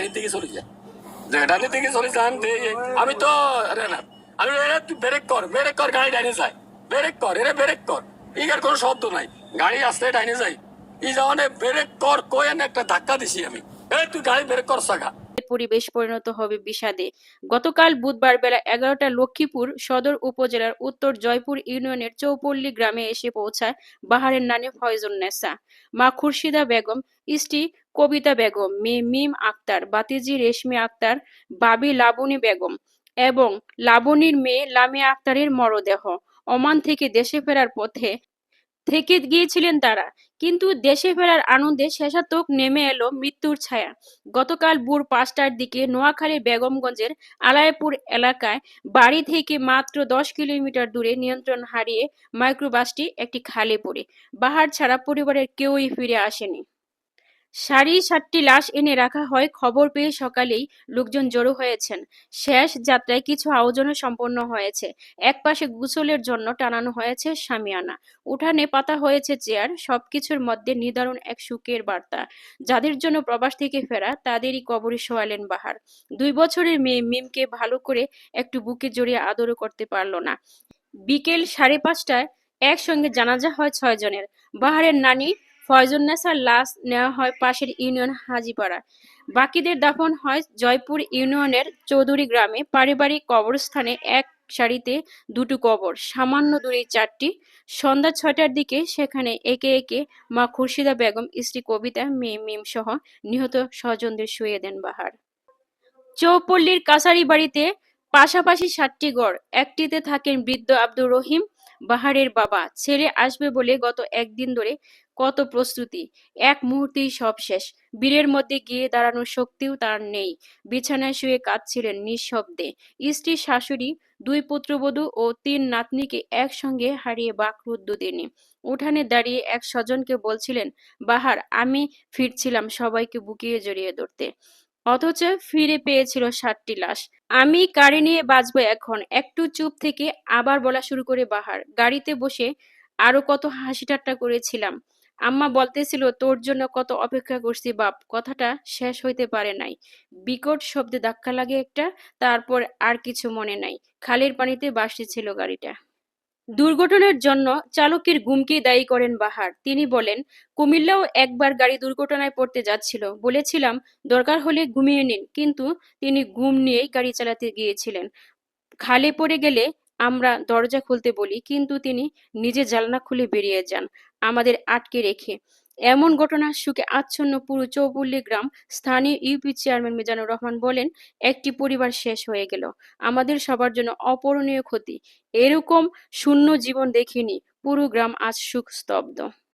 ডাইনি দিকে চলে যায় ডানের দিকে চলে যান আমি তো আমি তুই ব্রেক কর ব্রেক কর, গাড়ি ডাইনে যায়। ব্রেক কর, এরে ব্রেক কর। ইগার কোনো শব্দ নাই। গাড়ি আসতে ডাইনে যাই ই যাওয়ানে ব্রেক কর কয়েন একটা ধাক্কা দিছি আমি। এই তুই গাড়ি ব্রেক কর সাগা পরিবেশ পরিণত হবে বিষাদে। গতকাল বুধবার বেলা এগারোটা লক্ষ্মীপুর সদর উপজেলার উত্তর জয়পুর ইউনিয়নের চৌপল্লী গ্রামে এসে পৌঁছায় বাহারের নানি ফয়জুন্নেসা মা খুরশিদা বেগম, স্ত্রী কবিতা বেগম, মেয়ে মিম আক্তার, বাতিজি রেশমি আক্তার, বাবি লাবণী বেগম এবং লাবণীর মেয়ে লামিয়া আক্তারের মরদেহ। ওমান থেকে দেশে ফেরার পথে থেকে গিয়েছিলেন তারা। কিন্তু দেশে ফেরার আনন্দে শেষাতক নেমে এলো মৃত্যুর ছায়া। গতকাল ভোর পাঁচটার দিকে নোয়াখালীর বেগমগঞ্জের আলায়পুর এলাকায় বাড়ি থেকে মাত্র দশ কিলোমিটার দূরে নিয়ন্ত্রণ হারিয়ে মাইক্রোবাসটি একটি খালে পড়ে। বাহার ছাড়া পরিবারের কেউই ফিরে আসেনি। সারি সাতটি লাশ এনে রাখা হয়। খবর পেয়ে সকালেই লোকজন জড়ো হয়েছেন। শেষ যাত্রায় কিছু আয়োজনও সম্পন্ন হয়েছে। একপাশে গোসলের জন্য টানানো হয়েছে সামিয়ানা। উঠানে পাতা হয়েছে চেয়ার, সবকিছুর মধ্যে নিদারুণ এক সুখের বার্তা। যাদের জন্য প্রবাস থেকে ফেরা, তাদেরই কবরে শোয়ালেন বাহার। দুই বছরের মেয়ে মিমকে ভালো করে একটু বুকে জড়িয়ে আদরও করতে পারল না। বিকেল সাড়ে পাঁচটায় একসঙ্গে জানাজা হয় ছয় জনের বাহারের নানি ফয়জুন্নেসার লাশ নেওয়া হয় পাশের ইউনিয়ন হাজিপাড়া। বাকিদের দাফন হয় জয়পুর ইউনিয়নের চৌধুরী গ্রামে। পারিবারিক কবরস্থানে এক সারিতে দুটো কবর, সামান্য দূরে চারটি। সন্ধ্যা ছয়টার দিকে সেখানে একে একে মা খুরশিদা বেগম, স্ত্রী কবিতা, মেয়ে মিম সহ নিহত স্বজনদের শুয়ে দেন বাহার। চৌপল্লীর কাছারি বাড়িতে পাশাপাশি সাতটি গড় একটিতে থাকেন বৃদ্ধ আব্দুর রহিম বাহারের বাবা, ছেলে আসবে বলে গত একদিন ধরে কত প্রস্তুতি। এক মুহূর্তেই সব শেষ। বীরের মধ্যে গিয়ে দাঁড়ানোর শক্তিও তার নেই। বিছানায় শুয়ে কাঁদছিলেন নিঃশব্দে। স্ত্রী, শাশুড়ি, দুই পুত্রবধূ ও তিন নাতনিকে একসঙ্গে হারিয়ে বাকরুদ্ধ তিনি। উঠানে দাঁড়িয়ে এক স্বজনকে বলছিলেন, বাহার, আমি ফিরছিলাম সবাইকে বুকিয়ে জড়িয়ে ধরতে। অথচ ফিরে পেয়েছিল সাতটি লাশ। আমি গাড়ি নিয়ে বাঁচবো এখন। একটু চুপ থেকে আবার বলা শুরু করে বাহার। গাড়িতে বসে আরও কত হাসি ঠাট্টা করেছিলাম। আম্মা বলতেছিল, তোর জন্য কত অপেক্ষা করছি বাপ। কথাটা শেষ হইতে পারে নাই। বিকট শব্দে ধাক্কা লাগে একটা, তারপর আর কিছু মনে নাই। খালের পানিতে ছিল গাড়িটা। দুর্ঘটনার জন্য চালকের গুমকে দায়ী করেন বাহার। তিনি বলেন, কুমিল্লাও একবার গাড়ি দুর্ঘটনায় পড়তে যাচ্ছিল। বলেছিলাম, দরকার হলে ঘুমিয়ে নিন। কিন্তু তিনি ঘুম নিয়েই গাড়ি চালাতে গিয়েছিলেন। খালে পড়ে গেলে আমরা দরজা খুলতে বলি, কিন্তু তিনি নিজে জালনা খুলে বেরিয়ে যান। আমাদের আটকে রেখে এমন ঘটনার সুখে আচ্ছন্ন পুরো চৌপল্লী গ্রাম। স্থানীয় ইউপি চেয়ারম্যান মিজানুর রহমান বলেন, একটি পরিবার শেষ হয়ে গেল। আমাদের সবার জন্য অপরণীয় ক্ষতি। এরকম শূন্য জীবন দেখিনি। পুরো গ্রাম আজ সুখ স্তব্ধ।